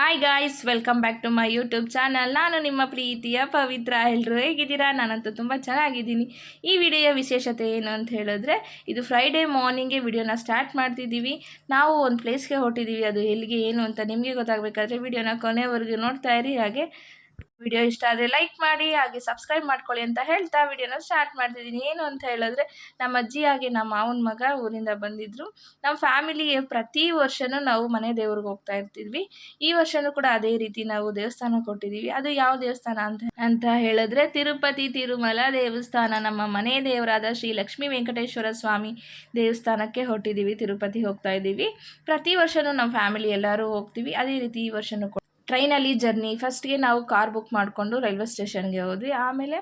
Hi guys welcome back to my YouTube channel ನಾನು ನಿಮ್ಮ ಪ್ರೀತಿಯ ಪವಿತ್ರ ಎಲ್ಲರೂ ಹೇಗಿದ್ದೀರಾ? ನಾನಂತೂ ತುಂಬ ಚೆನ್ನಾಗಿದ್ದೀನಿ. ಈ ವಿಡಿಯೋ ವಿಶೇಷತೆ ಏನು ಅಂತ ಹೇಳಿದ್ರೆ, ಇದು ಫ್ರೈಡೇ ಮಾರ್ನಿಂಗೆ ವಿಡಿಯೋನ ಸ್ಟಾರ್ಟ್ ಮಾಡ್ತಿದ್ದೀವಿ. ನಾವು ಒಂದು ಪ್ಲೇಸ್ಗೆ ಹೊಟ್ಟಿದ್ದೀವಿ ಅದು ಎಲ್ಲಿಗೆ, ಏನು ಅಂತ ನಿಮಗೆ ಗೊತ್ತಾಗಬೇಕಾದ್ರೆ, ವಿಡಿಯೋನ ಕೊನೆವರೆಗೂ ನೋಡ್ತಾ ಇರಿ. ಹಾಗೆ ವಿಡಿಯೋ ಇಷ್ಟ ಆದರೆ ಲೈಕ್ ಮಾಡಿ, ಹಾಗೆ ಸಬ್ಸ್ಕ್ರೈಬ್ ಮಾಡ್ಕೊಳ್ಳಿ ಅಂತ ಹೇಳ್ತಾ ವಿಡಿಯೋನ ಸ್ಟಾರ್ಟ್ ಮಾಡ್ತಿದ್ದೀನಿ. ಏನು ಅಂತ ಹೇಳಿದ್ರೆ, ನಮ್ಮ ಅಜ್ಜಿ ಹಾಗೆ ನಮ್ಮ ಮಾವನ ಮಗ ಊರಿಂದ ಬಂದಿದ್ದರು ನಮ್ಮ ಫ್ಯಾಮಿಲಿ ಪ್ರತಿ ವರ್ಷವೂ ನಾವು ಮನೆ ದೇವ್ರಿಗೆ ಹೋಗ್ತಾ ಇರ್ತಿದ್ವಿ. ಈ ವರ್ಷವೂ ಕೂಡ ಅದೇ ರೀತಿ ನಾವು ದೇವಸ್ಥಾನ ಕೊಟ್ಟಿದ್ದೀವಿ ಅದು ಯಾವ ದೇವಸ್ಥಾನ ಅಂತ ಅಂತ ಹೇಳಿದ್ರೆ, ತಿರುಪತಿ ತಿರುಮಲ ದೇವಸ್ಥಾನ. ನಮ್ಮ ಮನೆ ದೇವರಾದ ಶ್ರೀ ಲಕ್ಷ್ಮೀ ವೆಂಕಟೇಶ್ವರ ಸ್ವಾಮಿ ದೇವಸ್ಥಾನಕ್ಕೆ ಹೊಟ್ಟಿದ್ದೀವಿ ತಿರುಪತಿ ಹೋಗ್ತಾ ಇದ್ದೀವಿ. ಪ್ರತಿ ವರ್ಷವೂ ನಮ್ಮ ಫ್ಯಾಮಿಲಿ ಎಲ್ಲರೂ ಹೋಗ್ತೀವಿ. ಅದೇ ರೀತಿ ಈ ವರ್ಷವೂ ಟ್ರೈನಲ್ಲಿ ಜರ್ನಿ. ಫಸ್ಟ್ಗೆ ನಾವು ಕಾರ್ ಬುಕ್ ಮಾಡಿಕೊಂಡು ರೈಲ್ವೆ ಸ್ಟೇಷನ್ಗೆ ಹೋದ್ವಿ. ಆಮೇಲೆ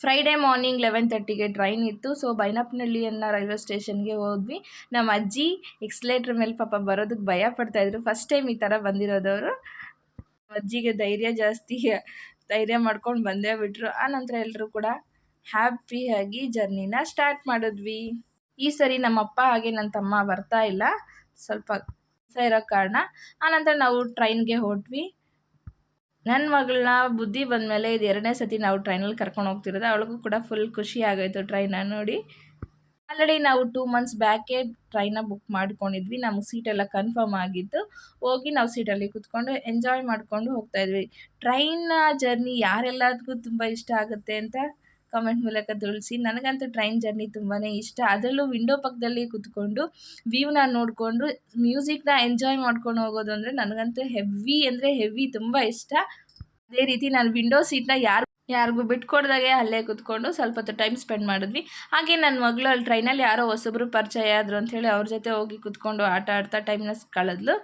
ಫ್ರೈಡೇ ಮಾರ್ನಿಂಗ್ ಲೆವೆನ್ ತರ್ಟಿಗೆ ಟ್ರೈನ್ ಇತ್ತು. ಸೊ ಬೈನಪ್ನಹಳ್ಳಿ ಅನ್ನೋ ರೈಲ್ವೆ ಸ್ಟೇಷನ್ಗೆ ಹೋದ್ವಿ. ನಮ್ಮ ಅಜ್ಜಿ ಎಕ್ಸ್ಲೇಟ್ರ್ ಮೇಲೆ ಪಾಪ ಬರೋದಕ್ಕೆ ಭಯ ಪಡ್ತಾಯಿದ್ರು ಫಸ್ಟ್ ಟೈಮ್ ಈ ಥರ ಬಂದಿರೋದವರು. ಅಜ್ಜಿಗೆ ಧೈರ್ಯ ಜಾಸ್ತಿ, ಧೈರ್ಯ ಮಾಡ್ಕೊಂಡು ಬಂದೇ ಬಿಟ್ರು. ಆನಂತರ ಎಲ್ಲರೂ ಕೂಡ ಹ್ಯಾಪಿಯಾಗಿ ಜರ್ನಿನ ಸ್ಟಾರ್ಟ್ ಮಾಡಿದ್ವಿ. ಈ ಸರಿ ನಮ್ಮಪ್ಪ ಹಾಗೆ ನನ್ನ ತಮ್ಮ ಬರ್ತಾ ಇಲ್ಲ. ಸ್ವಲ್ಪ ಇರೋ ಕಾರಣ ಆನಂತರ ನಾವು ಟ್ರೈನ್ಗೆ ಹೊರಟ್ವಿ ನನ್ನ ಮಗಳನ್ನ ಬುದ್ಧಿ ಬಂದಮೇಲೆ ಇದು ಎರಡನೇ ಸತಿ ನಾವು ಟ್ರೈನಲ್ಲಿ ಕರ್ಕೊಂಡು ಹೋಗ್ತಿರೋದು. ಅವಳಿಗೂ ಕೂಡ ಫುಲ್ ಖುಷಿ ಆಗೋಯ್ತು ಟ್ರೈನ ನೋಡಿ. ಆಲ್ರೆಡಿ ನಾವು ಟೂ ಮಂತ್ಸ್ ಬ್ಯಾಕೇ ಟ್ರೈನ ಬುಕ್ ಮಾಡ್ಕೊಂಡಿದ್ವಿ. ನಮಗೆ ಸೀಟೆಲ್ಲ ಕನ್ಫರ್ಮ್ ಆಗಿತ್ತು. ಹೋಗಿ ನಾವು ಸೀಟಲ್ಲಿ ಕೂತ್ಕೊಂಡು ಎಂಜಾಯ್ ಮಾಡಿಕೊಂಡು ಹೋಗ್ತಾಯಿದ್ವಿ ಟ್ರೈನ್ನ ಜರ್ನಿ ಯಾರೆಲ್ಲರಿಗೂ ತುಂಬ ಇಷ್ಟ ಆಗುತ್ತೆ ಅಂತ ಕಮೆಂಟ್ ಮೂಲಕ ತಿಳಿಸಿ. ನನಗಂತೂ ಟ್ರೈನ್ ಜರ್ನಿ ತುಂಬಾ ಇಷ್ಟ. ಅದರಲ್ಲೂ ವಿಂಡೋ ಪಕ್ಕದಲ್ಲಿ ಕೂತ್ಕೊಂಡು ವ್ಯೂನ ನೋಡಿಕೊಂಡು ಮ್ಯೂಸಿಕ್ನ ಎಂಜಾಯ್ ಮಾಡ್ಕೊಂಡು ಹೋಗೋದು ಅಂದರೆ ನನಗಂತೂ ಹೆವಿ ಅಂದರೆ ಹೆವಿ ತುಂಬ ಇಷ್ಟ. ಅದೇ ರೀತಿ ನಾನು ವಿಂಡೋ ಸೀಟ್ನ ಯಾರು, ಯಾರಿಗೂ ಬಿಟ್ಕೊಡ್ದಾಗೆ ಅಲ್ಲೇ ಕುತ್ಕೊಂಡು ಸ್ವಲ್ಪ ಹೊತ್ತು ಟೈಮ್ ಸ್ಪೆಂಡ್ ಮಾಡಿದ್ವಿ. ಹಾಗೆ ನನ್ನ ಮಗಳು ಅಲ್ಲಿ ಟ್ರೈನಲ್ಲಿ ಯಾರೋ ಹೊಸಬ್ರು ಪರಿಚಯ ಆದರು ಅಂಥೇಳಿ ಅವ್ರ ಜೊತೆ ಹೋಗಿ ಕೂತ್ಕೊಂಡು ಆಟ ಆಡ್ತಾ ಟೈಮ್ನ ಕಳೆದ್ಲು.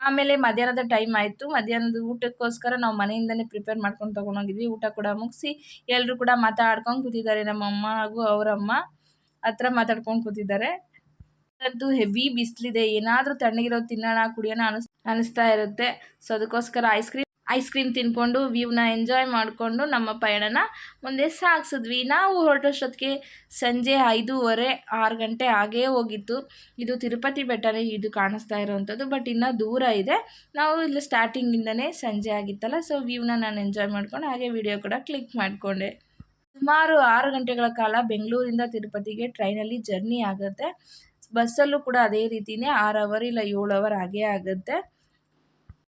ಆಮೇಲೆ ಮಧ್ಯಾಹ್ನದ ಟೈಮ್ ಆಯಿತು. ಮಧ್ಯಾಹ್ನದ ಊಟಕ್ಕೋಸ್ಕರ ನಾವು ಮನೆಯಿಂದನೇ ಪ್ರಿಪೇರ್ ಮಾಡ್ಕೊಂಡು ತೊಗೊಂಡೋಗಿದ್ವಿ ಊಟ ಕೂಡ ಮುಗಿಸಿ ಎಲ್ಲರೂ ಕೂಡ ಮಾತಾಡ್ಕೊಂಡು ಕೂತಿದ್ದಾರೆ ನಮ್ಮಮ್ಮ ಹಾಗೂ ಅವರಮ್ಮ ಹತ್ರ ಮಾತಾಡ್ಕೊಂಡು ಕೂತಿದ್ದಾರೆ. ಅಂತೂ ಹೆವಿ ಬಿಸಿಲಿದೆ. ಏನಾದರೂ ತಣ್ಣಗಿರೋ ತಿನ್ನೋಣ, ಕುಡಿಯೋಣ ಅನಿಸ್, ಅನಿಸ್ತಾ ಇರುತ್ತೆ. ಸೊ ಅದಕ್ಕೋಸ್ಕರ ಐಸ್ ಕ್ರೀಮ್ ಐಸ್ ಕ್ರೀಮ್ ತಿನ್ಕೊಂಡು ವ್ಯೂನ ಎಂಜಾಯ್ ಮಾಡಿಕೊಂಡು ನಮ್ಮ ಪಯಣನ ಮುಂದೆ ಸಾಗಿಸಿದ್ವಿ. ನಾವು ಹೊರಟೋಷ್ಟೊತ್ತಿಗೆ ಸಂಜೆ ಐದೂವರೆ, ಆರು ಗಂಟೆ ಆಗೇ ಹೋಗಿತ್ತು ಇದು ತಿರುಪತಿ ಬೆಟ್ಟನೇ ಇದು ಕಾಣಿಸ್ತಾ ಇರೋವಂಥದ್ದು ಬಟ್ ಇನ್ನೂ ದೂರ ಇದೆ. ನಾವು ಇಲ್ಲಿ ಸ್ಟಾರ್ಟಿಂಗಿಂದನೇ ಸಂಜೆ ಆಗಿತ್ತಲ್ಲ ಸೊ ವ್ಯೂನ ನಾನು ಎಂಜಾಯ್ ಮಾಡ್ಕೊಂಡು ಹಾಗೆ ವಿಡಿಯೋ ಕೂಡ ಕ್ಲಿಕ್ ಮಾಡಿಕೊಂಡೆ. ಸುಮಾರು ಆರು ಗಂಟೆಗಳ ಕಾಲ ಬೆಂಗಳೂರಿಂದ ತಿರುಪತಿಗೆ ಟ್ರೈನಲ್ಲಿ ಜರ್ನಿ ಆಗುತ್ತೆ. ಬಸ್ಸಲ್ಲೂ ಕೂಡ ಅದೇ ರೀತಿಯೇ ಆರು ಅವರ್ ಇಲ್ಲ ಏಳು ಅವರ್ ಆಗೇ ಆಗುತ್ತೆ.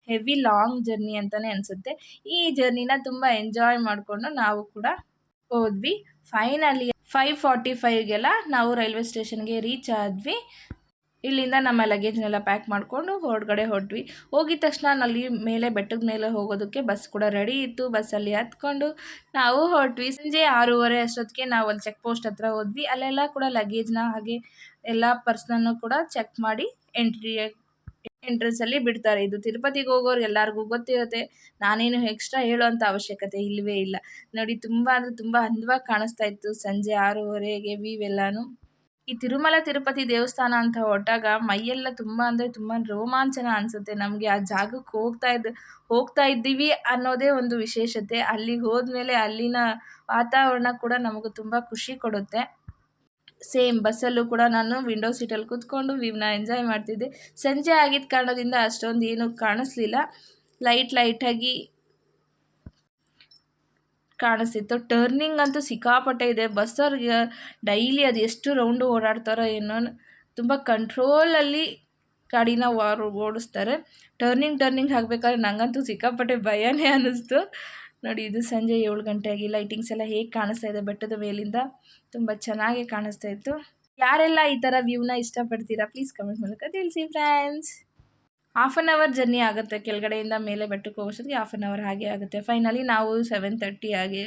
ಹೆವಿ ಲಾಂಗ್ ಜರ್ನಿ ಅಂತಲೇ ಅನಿಸುತ್ತೆ. ಈ ಜರ್ನಿನ ತುಂಬ ಎಂಜಾಯ್ ಮಾಡಿಕೊಂಡು ನಾವು ಕೂಡ ಹೋದ್ವಿ. ಫೈನಲಿ ಫೈವ್ ಫಾರ್ಟಿ ಫೈವ್ಗೆಲ್ಲ ನಾವು ರೈಲ್ವೆ ಸ್ಟೇಷನ್ಗೆ ರೀಚ್ ಆದ್ವಿ. ಇಲ್ಲಿಂದ ನಮ್ಮ ಲಗೇಜ್ನೆಲ್ಲ ಪ್ಯಾಕ್ ಮಾಡಿಕೊಂಡು ಹೊರಗಡೆ ಹೊರಟ್ವಿ ಹೋಗಿದ ತಕ್ಷಣ ಅಲ್ಲಿ ಮೇಲೆ ಬೆಟ್ಟದ ಮೇಲೆ ಹೋಗೋದಕ್ಕೆ ಬಸ್ ಕೂಡ ರೆಡಿ ಇತ್ತು. ಬಸ್ಸಲ್ಲಿ ಹತ್ಕೊಂಡು ನಾವು ಹೊರಟ್ವಿ. ಸಂಜೆ ಆರೂವರೆ ಅಷ್ಟೊತ್ತಿಗೆ ನಾವು ಅಲ್ಲಿ ಚೆಕ್ ಪೋಸ್ಟ್ ಹತ್ರ ಹೋದ್ವಿ. ಅಲ್ಲೆಲ್ಲ ಕೂಡ ಲಗೇಜ್ನ ಹಾಗೆ ಎಲ್ಲ ಪರ್ಸ್ನನ್ನು ಕೂಡ ಚೆಕ್ ಮಾಡಿ ಎಂಟ್ರಿ ಎಂಟ್ರೆನ್ಸಲ್ಲಿ ಬಿಡ್ತಾರೆ. ಇದು ತಿರುಪತಿಗೆ ಹೋಗೋರು ಎಲ್ಲರಿಗೂ ಗೊತ್ತಿರುತ್ತೆ. ನಾನೇನು ಎಕ್ಸ್ಟ್ರಾ ಹೇಳೋವಂಥ ಅವಶ್ಯಕತೆ ಇಲ್ಲವೇ ಇಲ್ಲ. ನೋಡಿ, ತುಂಬ ಅಂದರೆ ತುಂಬ ಅಂದವಾಗಿ ಕಾಣಿಸ್ತಾ ಇತ್ತು ಸಂಜೆ ಆರೂವರೆಗೆ ವಿವೆಲ್ಲಾನು ಈ ತಿರುಮಲ ತಿರುಪತಿ ದೇವಸ್ಥಾನ ಅಂತ ಹೊಟ್ಟಾಗ ಮೈಯೆಲ್ಲ ತುಂಬ ಅಂದರೆ ತುಂಬಾ ರೋಮಾಂಚನ ಅನಿಸುತ್ತೆ ನಮಗೆ. ಆ ಜಾಗಕ್ಕೆ ಹೋಗ್ತಾ ಇದ್, ಹೋಗ್ತಾ ಇದ್ದೀವಿ ಅನ್ನೋದೇ ಒಂದು ವಿಶೇಷತೆ. ಅಲ್ಲಿಗೆ ಹೋದ್ಮೇಲೆ ಅಲ್ಲಿನ ವಾತಾವರಣ ಕೂಡ ನಮಗೂ ತುಂಬ ಖುಷಿ ಕೊಡುತ್ತೆ. ಸೇಮ್ ಬಸ್ಸಲ್ಲೂ ಕೂಡ ನಾನು ವಿಂಡೋ ಸೀಟಲ್ಲಿ ಕೂತ್ಕೊಂಡು ವ್ಯೂನ ಎಂಜಾಯ್ ಮಾಡ್ತಿದ್ದೆ. ಸಂಜೆ ಆಗಿದ್ದ ಕಾರಣದಿಂದ ಅಷ್ಟೊಂದು ಏನೂ ಕಾಣಿಸ್ಲಿಲ್ಲ. ಲೈಟ್ ಲೈಟಾಗಿ ಕಾಣಿಸ್ತಿತ್ತು. ಟರ್ನಿಂಗ್ ಅಂತೂ ಸಿಕ್ಕಾಪಟ್ಟೆ ಇದೆ. ಬಸ್ಸವ್ರಿಗೆ ಡೈಲಿ ಅದು ಎಷ್ಟು ರೌಂಡು ಓಡಾಡ್ತಾರೋ ಏನೋ ತುಂಬ ಕಂಟ್ರೋಲಲ್ಲಿ ಗಾಡಿನ ಓಡಿಸ್ತಾರೆ. ಟರ್ನಿಂಗ್ ಟರ್ನಿಂಗ್ ಹಾಕಬೇಕಾದ್ರೆ ನನಗಂತೂ ಸಿಕ್ಕಾಪಟ್ಟೆ ಭಯನೇ ಅನ್ನಿಸ್ತು ನೋಡಿ, ಇದು ಸಂಜೆ ಏಳು ಗಂಟೆಯಾಗಿ ಲೈಟಿಂಗ್ಸ್ ಎಲ್ಲ ಹೇಗೆ ಕಾಣಿಸ್ತಾ ಇದೆ ಬೆಟ್ಟದ ಮೇಲಿಂದ. ತುಂಬ ಚೆನ್ನಾಗಿ ಕಾಣಿಸ್ತಾ ಇತ್ತು. ಯಾರೆಲ್ಲ ಈ ಥರ ವ್ಯೂನ ಇಷ್ಟಪಡ್ತೀರಾ ಪ್ಲೀಸ್ ಕಮೆಂಟ್ ಮೂಲಕ ತಿಳಿಸಿ friends half an hour journey ಆಗುತ್ತೆ ಕೆಳಗಡೆಯಿಂದ ಮೇಲೆ ಬೆಟ್ಟಕ್ಕೆ ಹೋಗೋಷ್ಟೊತ್ತಿಗೆ ಹಾಫ್ ಆನ್ ಅವರ್ ಹಾಗೆ ಆಗುತ್ತೆ. ಫೈನಲಿ ನಾವು ಸೆವೆನ್ ತರ್ಟಿ ಆಗಿ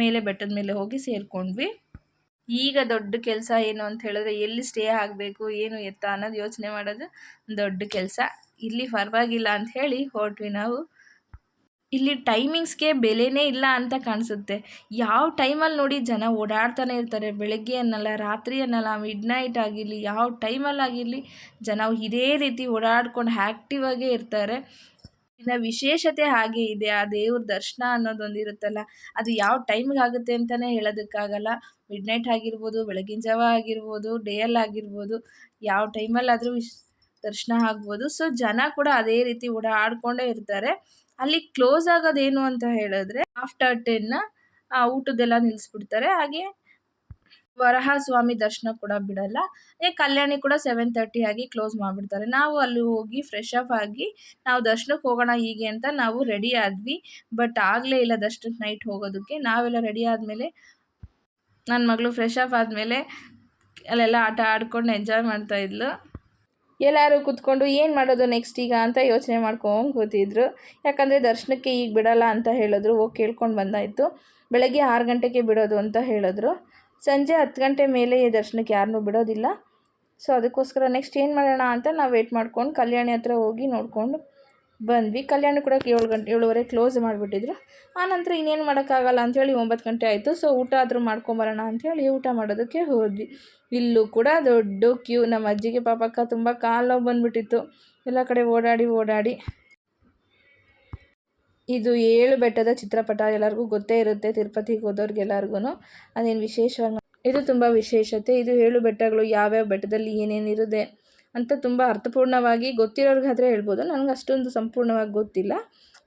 ಮೇಲೆ ಬೆಟ್ಟದ ಮೇಲೆ ಹೋಗಿ ಸೇರಿಕೊಂಡ್ವಿ. ಈಗ ದೊಡ್ಡ ಕೆಲಸ ಏನು ಅಂತ ಹೇಳಿದ್ರೆ ಎಲ್ಲಿ ಸ್ಟೇ ಆಗಬೇಕು, ಏನು ಎತ್ತ ಅನ್ನೋದು ಯೋಚನೆ ಮಾಡೋದು ದೊಡ್ಡ ಕೆಲಸ. ಇಲ್ಲಿ ಪರವಾಗಿಲ್ಲ ಅಂತ ಹೇಳಿ ಹೊರಟ್ವಿ ನಾವು. ಇಲ್ಲಿ ಟೈಮಿಂಗ್ಸ್ಗೆ ಬೆಲೆನೇ ಇಲ್ಲ ಅಂತ ಕಾಣಿಸುತ್ತೆ. ಯಾವ ಟೈಮಲ್ಲಿ ನೋಡಿ ಜನ ಓಡಾಡ್ತಾನೆ ಇರ್ತಾರೆ. ಬೆಳಗ್ಗೆ ಅನ್ನಲ್ಲ, ರಾತ್ರಿ ಅನ್ನಲ್ಲ ಮಿಡ್ ನೈಟ್ ಆಗಿರಲಿ, ಯಾವ ಟೈಮಲ್ಲಾಗಿರಲಿ ಜನ ಇದೇ ರೀತಿ ಓಡಾಡ್ಕೊಂಡು ಆ್ಯಕ್ಟಿವ್ ಆಗೇ ಇರ್ತಾರೆ. ಇನ್ನು ವಿಶೇಷತೆ ಹಾಗೆ ಇದೆ. ಆ ದೇವ್ರ ದರ್ಶನ ಅನ್ನೋದೊಂದು ಇರುತ್ತಲ್ಲ, ಅದು ಯಾವ ಟೈಮ್ಗೆ ಆಗುತ್ತೆ ಅಂತಲೇ ಹೇಳೋದಕ್ಕಾಗಲ್ಲ. ಮಿಡ್ ನೈಟ್ ಆಗಿರ್ಬೋದು, ಬೆಳಗಿನ ಜಾವ ಆಗಿರ್ಬೋದು ಡೇಯಲ್ಲಿ ಆಗಿರ್ಬೋದು, ಯಾವ ಟೈಮಲ್ಲಾದರೂ ದರ್ಶನ ಆಗ್ಬೋದು. ಸೊ ಜನ ಕೂಡ ಅದೇ ರೀತಿ ಓಡಾಡ್ಕೊಂಡೇ ಇರ್ತಾರೆ. ಅಲ್ಲಿ ಕ್ಲೋಸ್ ಆಗೋದೇನು ಅಂತ ಹೇಳಿದ್ರೆ ಆಫ್ಟರ್ ಟೆನ್ ಊಟದ್ದೆಲ್ಲ ನಿಲ್ಲಿಸ್ಬಿಡ್ತಾರೆ ಹಾಗೆ ವರಹ ಸ್ವಾಮಿ ದರ್ಶನ ಕೂಡ ಬಿಡಲ್ಲ. ಕಲ್ಯಾಣಿ ಕೂಡ ಸೆವೆನ್ ತರ್ಟಿ ಆಗಿ ಕ್ಲೋಸ್ ಮಾಡಿಬಿಡ್ತಾರೆ. ನಾವು ಅಲ್ಲಿ ಹೋಗಿ ಫ್ರೆಶ್ ಅಪ್ ಆಗಿ ನಾವು ದರ್ಶನಕ್ಕೆ ಹೋಗೋಣ ಹೀಗೆ ಅಂತ ನಾವು ರೆಡಿ ಆದ್ವಿ. ಬಟ್ ಆಗಲೇ ಇಲ್ಲ ದರ್ಶನಕ್ಕೆ ನೈಟ್ ಹೋಗೋದಕ್ಕೆ. ನಾವೆಲ್ಲ ರೆಡಿ ಆದಮೇಲೆ ನನ್ನ ಮಗಳು ಫ್ರೆಶ್ ಅಪ್ ಆದಮೇಲೆ ಅಲ್ಲೆಲ್ಲ ಆಟ ಆಡ್ಕೊಂಡು ಎಂಜಾಯ್ ಮಾಡ್ತಾ ಇದ್ಲು. ಎಲ್ಲರೂ ಕೂತ್ಕೊಂಡು ಏನು ಮಾಡೋದು ನೆಕ್ಸ್ಟ್ ಈಗ ಅಂತ ಯೋಚನೆ ಮಾಡ್ಕೊಂಡು ಕೂತಿದ್ರು. ಯಾಕಂದರೆ ದರ್ಶನಕ್ಕೆ ಈಗ ಬಿಡಲ್ಲ ಅಂತ ಹೇಳಿದ್ರು, ಹೋಗಿ ಕೇಳ್ಕೊಂಡು ಬಂದಾಯಿತು. ಬೆಳಗ್ಗೆ ಆರು ಗಂಟೆಗೆ ಬಿಡೋದು ಅಂತ ಹೇಳಿದ್ರು. ಸಂಜೆ ಹತ್ತು ಗಂಟೆ ಮೇಲೆ ದರ್ಶನಕ್ಕೆ ಯಾರನ್ನೂ ಬಿಡೋದಿಲ್ಲ. ಸೊ ಅದಕ್ಕೋಸ್ಕರ ನೆಕ್ಸ್ಟ್ ಏನು ಮಾಡೋಣ ಅಂತ ನಾವು ವೆಯ್ಟ್ ಮಾಡ್ಕೊಂಡು ಕಲ್ಯಾಣಿ ಹತ್ರ ಹೋಗಿ ನೋಡಿಕೊಂಡು ಬಂದ್ವಿ. ಕಲ್ಯಾಣ ಕೂಡ ಏಳು ಗಂಟೆ, ಏಳುವರೆ ಕ್ಲೋಸ್ ಮಾಡಿಬಿಟ್ಟಿದ್ರು. ಆನಂತರ ಇನ್ನೇನು ಮಾಡೋಕ್ಕಾಗಲ್ಲ ಅಂಥೇಳಿ ಒಂಬತ್ತು ಗಂಟೆ ಆಯಿತು. ಸೊ ಊಟ ಆದರೂ ಮಾಡ್ಕೊಂಬರೋಣ ಅಂಥೇಳಿ ಊಟ ಮಾಡೋದಕ್ಕೆ ಹೋದ್ವಿ. ಇಲ್ಲೂ ಕೂಡ ದೊಡ್ಡ ಕ್ಯೂ. ನಮ್ಮ ಅಜ್ಜಿಗೆ ಪಾಪಕ್ಕ ತುಂಬ ಕಾಲು ನೋವು ಬಂದುಬಿಟ್ಟಿತ್ತು. ಎಲ್ಲ ಕಡೆ ಓಡಾಡಿ ಓಡಾಡಿ. ಇದು ಏಳು ಬೆಟ್ಟದ ಚಿತ್ರಪಟ ಎಲ್ಲರಿಗೂ ಗೊತ್ತೇ ಇರುತ್ತೆ, ತಿರುಪತಿಗೆ ಹೋದವ್ರಿಗೆಲ್ಲರಿಗೂ ಅದೇನು ವಿಶೇಷವಾಗಿ ಇದು ತುಂಬ ವಿಶೇಷತೆ. ಇದು ಏಳು ಬೆಟ್ಟಗಳು ಯಾವ್ಯಾವ ಬೆಟ್ಟದಲ್ಲಿ ಏನೇನಿರುತ್ತೆ ಅಂತ ತುಂಬ ಅರ್ಥಪೂರ್ಣವಾಗಿ ಗೊತ್ತಿರೋರಿಗಾದರೆ ಹೇಳ್ಬೋದು. ನನಗೆ ಅಷ್ಟೊಂದು ಸಂಪೂರ್ಣವಾಗಿ ಗೊತ್ತಿಲ್ಲ.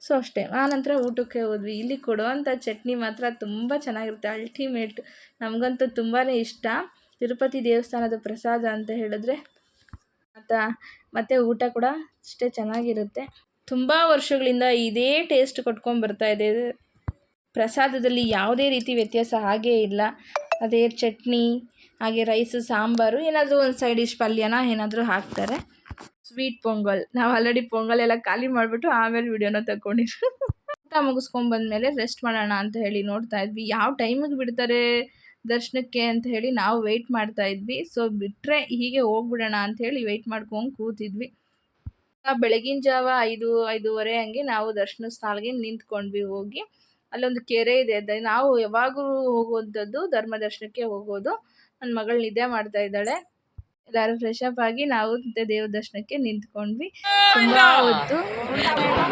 ಸೊ ಅಷ್ಟೇ. ಆನಂತರ ಊಟಕ್ಕೆ ಹೋದ್ವಿ. ಇಲ್ಲಿ ಕೊಡುವಂಥ ಚಟ್ನಿ ಮಾತ್ರ ತುಂಬ ಚೆನ್ನಾಗಿರುತ್ತೆ. ಅಲ್ಟಿಮೇಟ್ ನಮಗಂತೂ ತುಂಬಾ ಇಷ್ಟ. ತಿರುಪತಿ ದೇವಸ್ಥಾನದ ಪ್ರಸಾದ ಅಂತ ಹೇಳಿದ್ರೆ ಮತ್ತು ಮತ್ತು ಊಟ ಕೂಡ ಅಷ್ಟೇ ಚೆನ್ನಾಗಿರುತ್ತೆ. ತುಂಬ ವರ್ಷಗಳಿಂದ ಇದೇ ಟೇಸ್ಟ್ ಕೊಟ್ಕೊಂಡು ಬರ್ತಾ ಇದೆ. ಪ್ರಸಾದದಲ್ಲಿ ಯಾವುದೇ ರೀತಿ ವ್ಯತ್ಯಾಸ ಹಾಗೇ ಇಲ್ಲ. ಅದೇ ಚಟ್ನಿ, ಹಾಗೆ ರೈಸು ಸಾಂಬಾರು, ಏನಾದರೂ ಒಂದು ಸೈಡ್ ಡಿಶ್ ಪಲ್ಯನ ಏನಾದರೂ ಹಾಕ್ತಾರೆ. ಸ್ವೀಟ್ ಪೊಂಗಲ್. ನಾವು ಆಲ್ರೆಡಿ ಪೊಂಗಲ್ ಎಲ್ಲ ಖಾಲಿ ಮಾಡಿಬಿಟ್ಟು ಆಮೇಲೆ ವಿಡಿಯೋನ ತಗೊಂಡಿದ್ರು ಊಟ ಮುಗಿಸ್ಕೊಂಬಂದ್ಮೇಲೆ ರೆಸ್ಟ್ ಮಾಡೋಣ ಅಂತ ಹೇಳಿ ನೋಡ್ತಾ ಇದ್ವಿ. ಯಾವ ಟೈಮಿಗೆ ಬಿಡ್ತಾರೆ? ದರ್ಶನಕ್ಕೆ ಅಂತ ಹೇಳಿ ನಾವು ವೆಯ್ಟ್ ಮಾಡ್ತಾ ಇದ್ವಿ. ಸೊ ಬಿಟ್ಟರೆ ಹೀಗೆ ಹೋಗ್ಬಿಡೋಣ ಅಂತ ಹೇಳಿ ವೆಯ್ಟ್ ಮಾಡ್ಕೊಂಡು ಕೂತಿದ್ವಿ. ಬೆಳಗಿನ ಜಾವ ಐದು, ಐದೂವರೆ ಹಂಗೆ ನಾವು ದರ್ಶನ ಸ್ಥಳಗೆ ನಿಂತ್ಕೊಂಡ್ವಿ ಹೋಗಿ. ಅಲ್ಲೊಂದು ಕೆರೆ ಇದೆ. ನಾವು ಯಾವಾಗಲೂ ಹೋಗುವಂಥದ್ದು ಧರ್ಮ ದರ್ಶನಕ್ಕೆ ಹೋಗೋದು. ನನ್ನ ಮಗಳು ನಿದ್ದೆ ಮಾಡ್ತಾ ಇದ್ದಾಳೆ. ಎಲ್ಲರೂ ಫ್ರೆಶ್ ಅಪ್ ಆಗಿ ನಾವು ದೇವ್ರ ದರ್ಶನಕ್ಕೆ ನಿಂತ್ಕೊಂಡ್ವಿ. ತುಂಬ ಹೊತ್ತು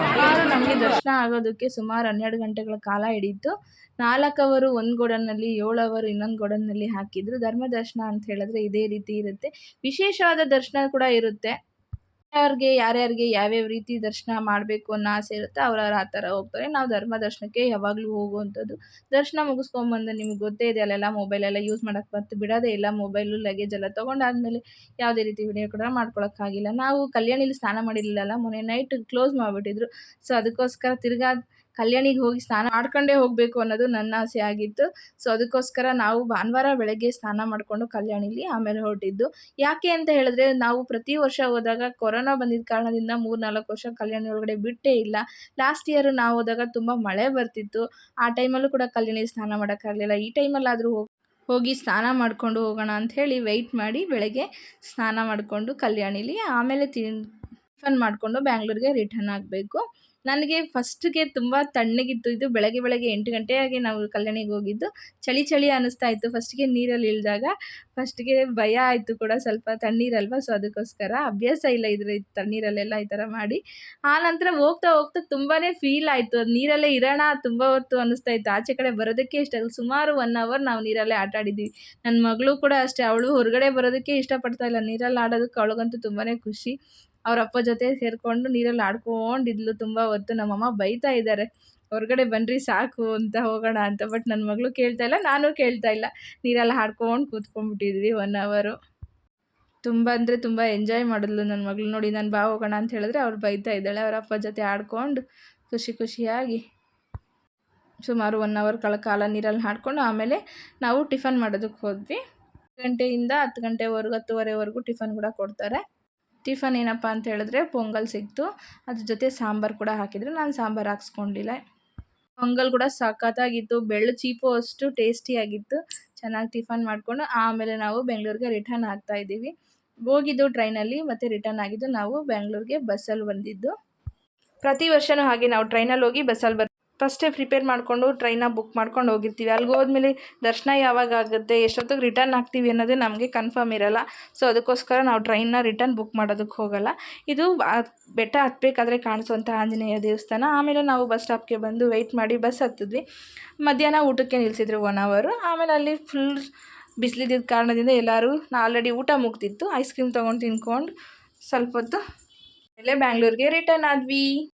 ಸುಮಾರು ನಮಗೆ ದರ್ಶನ ಆಗೋದಕ್ಕೆ ಸುಮಾರು ಹನ್ನೆರಡು ಗಂಟೆಗಳ ಕಾಲ ಹಿಡಿತು. ನಾಲ್ಕು ಅವರು ಒಂದು ಗೋಡನ್ನಲ್ಲಿ ಏಳು ಅವರು ಇನ್ನೊಂದು ಗೋಡನ್ನಲ್ಲಿ ಹಾಕಿದ್ರು. ಧರ್ಮ ದರ್ಶನ ಅಂತ ಹೇಳಿದ್ರೆ ಇದೇ ರೀತಿ ಇರುತ್ತೆ. ವಿಶೇಷವಾದ ದರ್ಶನ ಕೂಡ ಇರುತ್ತೆ. ಅವ್ರಿಗೆ ಯಾರ್ಯಾರಿಗೆ ಯಾವ್ಯಾವ ರೀತಿ ದರ್ಶನ ಮಾಡಬೇಕು ಅನ್ನೋ ಆಸೆ ಇರುತ್ತೆ, ಅವ್ರವ್ರು ಆ ಥರ ಹೋಗ್ತಾರೆ. ನಾವು ಧರ್ಮ ದರ್ಶನಕ್ಕೆ ಯಾವಾಗಲೂ ಹೋಗುವಂಥದ್ದು. ದರ್ಶನ ಮುಗಿಸ್ಕೊಂಬಂದು ನಿಮ್ಗೆ ಗೊತ್ತೇ ಇದೆ, ಅಲ್ಲೆಲ್ಲ ಮೊಬೈಲೆಲ್ಲ ಯೂಸ್ ಮಾಡೋಕ್ಕೆ ಬರ್ತು ಬಿಡೋದೇ ಇಲ್ಲ ಮೊಬೈಲು ಲಗೇಜ್ ಎಲ್ಲ ತೊಗೊಂಡಾದ್ಮೇಲೆ ಯಾವುದೇ ರೀತಿ ವಿಡಿಯೋ ಕೂಡ ಮಾಡ್ಕೊಳಕ್ಕಾಗಿಲ್ಲ ನಾವು ಕಲ್ಯಾಣಿಲಿ ಸ್ನಾನ ಮಾಡಿರಲಿಲ್ಲ ಮೊನ್ನೆ ನೈಟ್ ಕ್ಲೋಸ್ ಮಾಡಿಬಿಟ್ಟಿದ್ರು. ಸೊ ಅದಕ್ಕೋಸ್ಕರ ತಿರ್ಗಾ ಕಲ್ಯಾಣಿಗೆ ಹೋಗಿ ಸ್ನಾನ ಮಾಡ್ಕೊಂಡೇ ಹೋಗಬೇಕು ಅನ್ನೋದು ನನ್ನ ಆಸೆ ಆಗಿತ್ತು. ಸೊ ಅದಕ್ಕೋಸ್ಕರ ನಾವು ಭಾನುವಾರ ಬೆಳಗ್ಗೆ ಸ್ನಾನ ಮಾಡಿಕೊಂಡು ಕಲ್ಯಾಣಿಲಿ ಆಮೇಲೆ ಹೊರಟಿದ್ದು. ಯಾಕೆ ಅಂತ ಹೇಳಿದ್ರೆ, ನಾವು ಪ್ರತಿ ವರ್ಷ ಹೋದಾಗ ಕೊರೋನಾ ಬಂದಿದ್ದ ಕಾರಣದಿಂದ ಮೂರು ನಾಲ್ಕು ವರ್ಷ ಕಲ್ಯಾಣಿ ಒಳಗಡೆ ಬಿಟ್ಟೇ ಇಲ್ಲ. ಲಾಸ್ಟ್ ಇಯರ್ ನಾವು ಹೋದಾಗ ತುಂಬ ಮಳೆ ಬರ್ತಿತ್ತು. ಆ ಟೈಮಲ್ಲೂ ಕೂಡ ಕಲ್ಯಾಣಿ ಸ್ನಾನ ಮಾಡೋಕ್ಕಾಗಲಿಲ್ಲ ಈ ಟೈಮಲ್ಲಾದರೂ ಹೋಗಿ ಹೋಗಿ ಸ್ನಾನ ಮಾಡಿಕೊಂಡು ಹೋಗೋಣ ಅಂಥೇಳಿ ವೆಯ್ಟ್ ಮಾಡಿ ಬೆಳಗ್ಗೆ ಸ್ನಾನ ಮಾಡಿಕೊಂಡು ಕಲ್ಯಾಣಿಲಿ ಆಮೇಲೆ ತಿನ್, ಟಿಫನ್ ಮಾಡಿಕೊಂಡು ಬ್ಯಾಂಗ್ಳೂರಿಗೆ ರಿಟರ್ನ್ ಆಗಬೇಕು. ನನಗೆ ಫಸ್ಟ್ಗೆ ತುಂಬ ತಣ್ಣಗಿತ್ತು. ಇದು ಬೆಳಗ್ಗೆ ಬೆಳಗ್ಗೆ ಎಂಟು ಗಂಟೆಯಾಗಿ ನಾವು ಕಲ್ಯಾಣಿಗೆ ಹೋಗಿದ್ದು. ಚಳಿ ಚಳಿ ಅನ್ನಿಸ್ತಾ ಇತ್ತು. ಫಸ್ಟ್ಗೆ ನೀರಲ್ಲಿ ಇಳಿದಾಗ ಫಸ್ಟ್ಗೆ ಭಯ ಆಯಿತು ಕೂಡ ಸ್ವಲ್ಪ ತಣ್ಣೀರಲ್ವ? ಸೊ ಅದಕ್ಕೋಸ್ಕರ ಅಭ್ಯಾಸ ಇಲ್ಲ ಇದ್ರ ತಣ್ಣೀರಲ್ಲೆಲ್ಲ ಈ ಥರ ಮಾಡಿ. ಆನಂತರ ಹೋಗ್ತಾ ಹೋಗ್ತಾ ತುಂಬಾ ಫೀಲ್ ಆಯಿತು. ಅದು ನೀರಲ್ಲೇ ಇರೋಣ ತುಂಬ ಹೊತ್ತು ಅನ್ನಿಸ್ತಾ ಇತ್ತು. ಆಚೆ ಕಡೆ ಬರೋದಕ್ಕೆ ಇಷ್ಟ ಸುಮಾರು ಒನ್ ಅವರ್ ನಾವು ನೀರಲ್ಲೇ ಆಟ ಆಡಿದ್ವಿ. ನನ್ನ ಮಗಳು ಕೂಡ ಅಷ್ಟೇ. ಅವಳು ಹೊರಗಡೆ ಬರೋದಕ್ಕೆ ಇಷ್ಟಪಡ್ತಾ ಇಲ್ಲ. ನೀರಲ್ಲಿ ಆಡೋದಕ್ಕೆ ಅವಳಿಗಂತೂ ತುಂಬಾ ಖುಷಿ. ಅವ್ರ ಅಪ್ಪ ಜೊತೆ ಸೇರಿಕೊಂಡು ನೀರಲ್ಲಿ ಆಡ್ಕೊಂಡಿದ್ಲು ತುಂಬ ಹೊತ್ತು. ನಮ್ಮಮ್ಮ ಬೈತಾ ಇದ್ದಾರೆ, ಹೊರಗಡೆ ಬನ್ನಿರಿ ಸಾಕು ಅಂತ ಹೋಗೋಣ ಅಂತ. ಬಟ್ ನನ್ನ ಮಗಳು ಕೇಳ್ತಾ ಇಲ್ಲ, ನಾನು ಕೇಳ್ತಾ ಇಲ್ಲ. ನೀರಲ್ಲಿ ಆಡ್ಕೊಂಡು ಕೂತ್ಕೊಂಡ್ಬಿಟ್ಟಿದ್ವಿ ಒನ್ ಅವರು ತುಂಬ ಅಂದರೆ ತುಂಬ ಎಂಜಾಯ್ ಮಾಡಿದ್ಲು ನನ್ನ ಮಗಳು. ನೋಡಿ, ನಾನು ಬಾ, ಹೋಗೋಣ ಅಂತ ಹೇಳಿದ್ರೆ ಅವ್ರು ಬೈತಾ ಇದ್ದಾಳೆ. ಅವ್ರ ಅಪ್ಪ ಜೊತೆ ಆಡ್ಕೊಂಡು ಖುಷಿ ಖುಷಿಯಾಗಿ ಸುಮಾರು ಒನ್ ಅವರ್ ಕಳ ಕಾಲ ನೀರಲ್ಲಿ ಹಾಡ್ಕೊಂಡು ಆಮೇಲೆ ನಾವು ಟಿಫನ್ ಮಾಡೋದಕ್ಕೆ ಹೋದ್ವಿ. ಗಂಟೆಯಿಂದ ಹತ್ತು ಗಂಟೆವರೆಗೂ, ಹತ್ತುವರೆವರೆಗೂ ಟಿಫನ್ ಕೂಡ ಕೊಡ್ತಾರೆ. ಟಿಫನ್ ಏನಪ್ಪ ಅಂತ ಹೇಳಿದ್ರೆ ಪೊಂಗಲ್ ಸಿಕ್ತು. ಅದ್ರ ಜೊತೆ ಸಾಂಬಾರು ಕೂಡ ಹಾಕಿದ್ರು. ನಾನು ಸಾಂಬಾರು ಹಾಕ್ಸ್ಕೊಂಡಿಲ್ಲ. ಪೊಂಗಲ್ ಕೂಡ ಸಖತ್ತಾಗಿತ್ತು. ಬೆಳ್ಳು ಚೀಪು ಅಷ್ಟು ಟೇಸ್ಟಿಯಾಗಿತ್ತು ಚೆನ್ನಾಗಿ ಟಿಫನ್ ಮಾಡಿಕೊಂಡು ಆಮೇಲೆ ನಾವು ಬೆಂಗಳೂರಿಗೆ ರಿಟರ್ನ್ ಆಗ್ತಾ ಇದ್ದೀವಿ. ಹೋಗಿದ್ದು ಟ್ರೈನಲ್ಲಿ ಮತ್ತು ರಿಟರ್ನ್ ಆಗಿದ್ದು ನಾವು ಬೆಂಗಳೂರಿಗೆ ಬಸ್ಸಲ್ಲಿ ಬಂದಿದ್ದು. ಪ್ರತಿ ವರ್ಷವೂ ಹಾಗೆ ನಾವು ಟ್ರೈನಲ್ಲಿ ಹೋಗಿ ಬಸ್ಸಲ್ಲಿ ಬರ್ ಫಸ್ಟೇ ಪ್ರಿಪೇರ್ ಮಾಡಿಕೊಂಡು ಟ್ರೈನ ಬುಕ್ ಮಾಡ್ಕೊಂಡು ಹೋಗಿರ್ತೀವಿ. ಅಲ್ಲಿಗೆ ಹೋದ್ಮೇಲೆ ದರ್ಶನ ಯಾವಾಗ ಆಗುತ್ತೆ, ಎಷ್ಟೊತ್ತಿಗೆ ರಿಟರ್ನ್ ಆಗ್ತೀವಿ ಅನ್ನೋದೇ ನಮಗೆ ಕನ್ಫರ್ಮ್ ಇರೋಲ್ಲ. ಸೊ, ಅದಕ್ಕೋಸ್ಕರ ನಾವು ಟ್ರೈನ್ನ ರಿಟರ್ನ್ ಬುಕ್ ಮಾಡೋದಕ್ಕೆ ಹೋಗೋಲ್ಲ. ಇದು ಬೆಟ್ಟ ಹತ್ತಬೇಕಾದ್ರೆ ಕಾಣಿಸುವಂಥ ಆಂಜನೇಯ ದೇವಸ್ಥಾನ. ಆಮೇಲೆ ನಾವು ಬಸ್ ಸ್ಟಾಪ್ಗೆ ಬಂದು ವೆಯ್ಟ್ ಮಾಡಿ ಬಸ್ ಹತ್ತಿದ್ವಿ. ಮಧ್ಯಾಹ್ನ ಊಟಕ್ಕೆ ನಿಲ್ಲಿಸಿದ್ರು ಒನ್ ಅವರು ಆಮೇಲೆ ಅಲ್ಲಿ ಫುಲ್ ಬಿಸಿಲಿದ್ದ ಕಾರಣದಿಂದ ಎಲ್ಲರೂ ಆಲ್ರೆಡಿ ಊಟ ಮುಗ್ದಿತ್ತು. ಐಸ್ ಕ್ರೀಮ್ ತೊಗೊಂಡು ತಿನ್ಕೊಂಡು ಸ್ವಲ್ಪ ಹೊತ್ತು ಆಮೇಲೆ ಬ್ಯಾಂಗ್ಳೂರಿಗೆ ರಿಟರ್ನ್ ಆದ್ವಿ.